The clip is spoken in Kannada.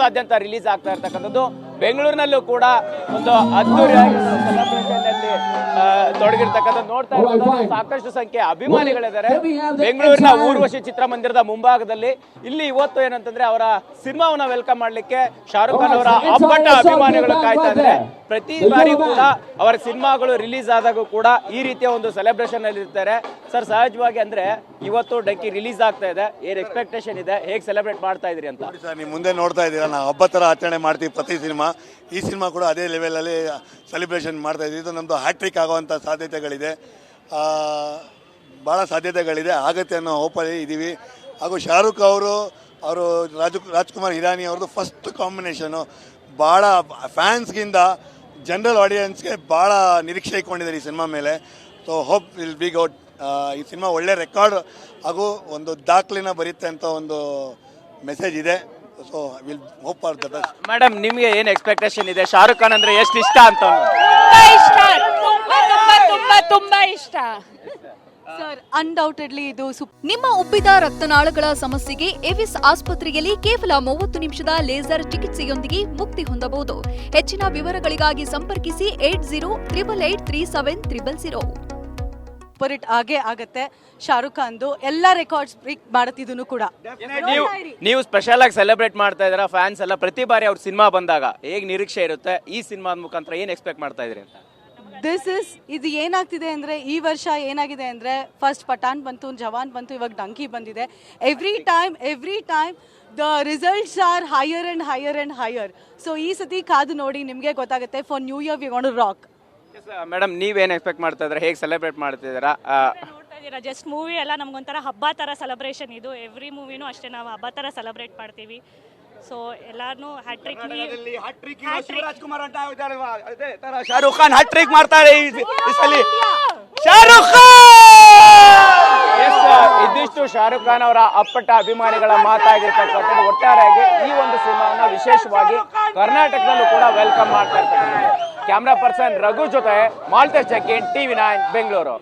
ವಿಶ್ವದಾದ್ಯಂತ ರಿಲೀಸ್ ಆಗ್ತಾ ಇರ್ತಕ್ಕಂಥದ್ದು. ಬೆಂಗಳೂರಿನಲ್ಲೂ ಕೂಡ ಒಂದು ಅದ್ದೂರಿಯಾಗಿ ಸೆಲೆಬ್ರೇಷನ್ನಲ್ಲಿ ತೊಡಗಿರ್ತಕ್ಕಂಥ ನೋಡ್ತಾ ಇರೋದು. ಸಾಕಷ್ಟು ಸಂಖ್ಯೆ ಅಭಿಮಾನಿಗಳಿದ್ದಾರೆ. ಬೆಂಗಳೂರಿನ ಊರ್ವಶಿ ಚಿತ್ರಮಂದಿರದ ಮುಂಭಾಗದಲ್ಲಿ. ಇಲ್ಲಿ ಇವತ್ತು ಏನಂತಂದ್ರೆ ಅವರ ಸಿನಿಮಾವನ್ನ ವೆಲ್ಕಮ್ ಮಾಡ್ಲಿಕ್ಕೆ ಶಾರುಖ್ ಖಾನ್ ಅವರ ಅಪ್ಪಟ ಅಭಿಮಾನಿಗಳು ಕಾಯ್ತಾ ಇದ್ದಾರೆ. ಪ್ರತಿ ಬಾರಿ ಕೂಡ ಅವರ ಸಿನಿಮಾಗಳು ರಿಲೀಸ್ ಆದಾಗೂ ಕೂಡ ಈ ರೀತಿಯ ಒಂದು ಸೆಲೆಬ್ರೇಷನ್ ಅಲ್ಲಿ ಇರ್ತಾರೆ ಸರ್, ಸಹಜವಾಗಿ ಅಂದ್ರೆ ಇವತ್ತು ಡಂಕಿ ರಿಲೀಸ್ ಆಗ್ತಾ ಇದೆ. ಏನ್ ಎಕ್ಸ್ಪೆಕ್ಟೇಷನ್ ಇದೆ? ಹೇಗೆ ಸೆಲೆಬ್ರೇಟ್ ಮಾಡ್ತಾ ಇದ್ರಿ ಅಂತ? ನೋಡಿ ಸರ್, ನೀವು ಮುಂದೆ ನೋಡ್ತಾ ಇದ್ದೀರಾ, ನಾವು ಹಬ್ಬ ಥರ ಆಚರಣೆ ಮಾಡ್ತೀವಿ ಪ್ರತಿ ಸಿನಿಮಾ. ಈ ಸಿನಿಮಾ ಕೂಡ ಅದೇ ಲೆವೆಲಲ್ಲಿ ಸೆಲೆಬ್ರೇಷನ್ ಮಾಡ್ತಾ ಇದ್ದೀವಿ. ಇದು ನಮ್ಮದು ಹ್ಯಾಟ್ರಿಕ್ ಆಗುವಂಥ ಸಾಧ್ಯತೆಗಳಿದೆ. ಭಾಳ ಸಾಧ್ಯತೆಗಳಿದೆ. ಆಗತ್ತೆ ಅನ್ನೋ ಹೋಪಲ್ಲಿ ಇದ್ದೀವಿ. ಹಾಗೂ ಶಾರುಖ್ ಅವರು ಅವರು ರಾಜು, ರಾಜ್ಕುಮಾರ್ ಹಿರಾನಿ ಅವ್ರದ್ದು ಫಸ್ಟ್ ಕಾಂಬಿನೇಷನು ಭಾಳ ಫ್ಯಾನ್ಸ್ಗಿಂತ ಜನರಲ್ ಆಡಿಯನ್ಸ್ಗೆ ಭಾಳ ನಿರೀಕ್ಷೆ ಇಟ್ಕೊಂಡಿದ್ದಾರೆ ಈ ಸಿನಿಮಾ ಮೇಲೆ. So hope will be got ಈ ಸಿನಿಮಾ ಒಳ್ಳೆ ರೆಕಾರ್ಡ್ ಹಾಗೂ ಒಂದು ದಾಖಲೆನ ಬರುತ್ತೆ ಅಂತ ಒಂದು ಮೆಸೇಜ್ ಇದೆ. So will hope for the best madam ನಿಮಗೆ ಏನು ಎಕ್ಸ್ಪೆಕ್ಟೇಷನ್ ಇದೆ? ಶಾರುಖ್ ಖಾನ್ ಅಂದ್ರೆ ಎಷ್ಟು ಇಷ್ಟ ಅಂತ? ತುಂಬಾ ಇಷ್ಟ. ತುಂಬಾ ತುಂಬಾ ತುಂಬಾ ತುಂಬಾ ಇಷ್ಟ. ಸರ್ ಅನ್ಡೌಟೆಡ್ಲಿ ಇದು ಸುಪ್ ನಿಮ್ಮ ಉಬ್ಬಿದ ರಕ್ತನಾಳಗಳ ಸಮಸ್ಯೆಗೆ ಎವಿಸ್ ಆಸ್ಪತ್ರೆಯಲ್ಲಿ ಕೇವಲ ಮೂವತ್ತು ನಿಮಿಷದ ಲೇಸರ್ ಚಿಕಿತ್ಸೆಯೊಂದಿಗೆ ಮುಕ್ತಿ ಹೊಂದಬಹುದು. ಹೆಚ್ಚಿನ ವಿವರಗಳಿಗಾಗಿ ಸಂಪರ್ಕಿಸಿ eight zero triple eight three seven triple zero. Super hit ಆಗೇ ಆಗತ್ತೆ. ಶಾರುಖ್ ಖಾನ್ದು ಎಲ್ಲ ರೆಕಾರ್ಡ್ಸ್ ಬ್ರೇಕ್ ಮಾಡುತ್ತಿದ್ದು ಕೂಡ. ನೀವು ನೀವು ಸ್ಪೆಷಲ್ ಆಗಿ ಸೆಲೆಬ್ರೇಟ್ ಮಾಡ್ತಾ ಇದ್ದೀರಾ ಫ್ಯಾನ್ಸ್ ಎಲ್ಲ? ಪ್ರತಿ ಬಾರಿ ಅವ್ರ ಸಿನಿಮಾ ಬಂದಾಗ ಹೇಗ್ ನಿರೀಕ್ಷೆ ಇರುತ್ತೆ? ಈ ಸಿನಿಮಾದ ಮುಖಾಂತರ ಏನ್ ಎಕ್ಸ್ಪೆಕ್ಟ್ ಮಾಡ್ತಾ ಇದ್ರಿ ಅಂತ? ದಿಸ್ ಇಸ್ ಇದು ಏನಾಗ್ತಿದೆ ಅಂದ್ರೆ ಈ ವರ್ಷ ಏನಾಗಿದೆ ಅಂದ್ರೆ ಫಸ್ಟ್ ಪಠಾನ್ ಬಂತು ಜವಾನ್ ಬಂತು ಇವಾಗ ಡಂಕಿ ಬಂದಿದೆ. Every time every time the results are higher and higher and higher so ಈ ಸತಿ ಕಾದು ನೋಡಿ ನಿಮಗೆ ಗೊತ್ತಾಗುತ್ತೆ for new year we rock madam ನೀವೇನು ಎಕ್ಸ್ಪೆಕ್ಟ್ ಮಾಡ್ತಾ ಇದ್ರೆ ಹೇಗೆ ಸೆಲೆಬ್ರೇಟ್ ಮಾಡ್ತಿದ್ದೀರಾ ನೋಡ್ತಾ ಇದ್ದೀರಾ? ಜಸ್ಟ್ ಮೂವಿ ಎಲ್ಲ ನಮ್ಗೊಂಥರ ಹಬ್ಬ ಥರ ಸೆಲೆಬ್ರೇಷನ್ ಇದು. ಎವ್ರಿ ಮೂವಿನೂ ಅಷ್ಟೇ ನಾವು ಹಬ್ಬ ಥರ ಸೆಲೆಬ್ರೇಟ್ ಮಾಡ್ತೀವಿ. ಸೊ ಎಲ್ಲಾನು ಹ್ಯಾಟ್ರಿಕ್ ಶಾರುಖ್ ಖಾನ್ ಹ್ಯಾಟ್ರಿಕ್ ಮಾಡ್ತಾರೆ ಈ ಸಲ. ಶಾರುಖ್ ಖಾನ್. ಇದಿಷ್ಟು ಶಾರುಖ್ ಖಾನ್ ಅವರ ಅಪ್ಪಟ ಅಭಿಮಾನಿಗಳ ಮಾತಾಗಿರ್ತಕ್ಕಂಥದ್ದು ಒಟ್ಟಾರೆಯಾಗಿ ಈ ಒಂದು ಸಿನಿಮಾವನ್ನ ವಿಶೇಷವಾಗಿ ಕರ್ನಾಟಕದಲ್ಲೂ ಕೂಡ ವೆಲ್ಕಮ್ ಮಾಡ್ತಾ ಇರ್ತಕ್ಕಂಥದ್ದು. ಕ್ಯಾಮ್ರಾ ಪರ್ಸನ್ ರಘು ಜೊತೆ ಮಾಲ್ತೇಶ್ ಜಗ್ಗೇನ್ ಟಿವಿ ನೈನ್ ಬೆಂಗಳೂರು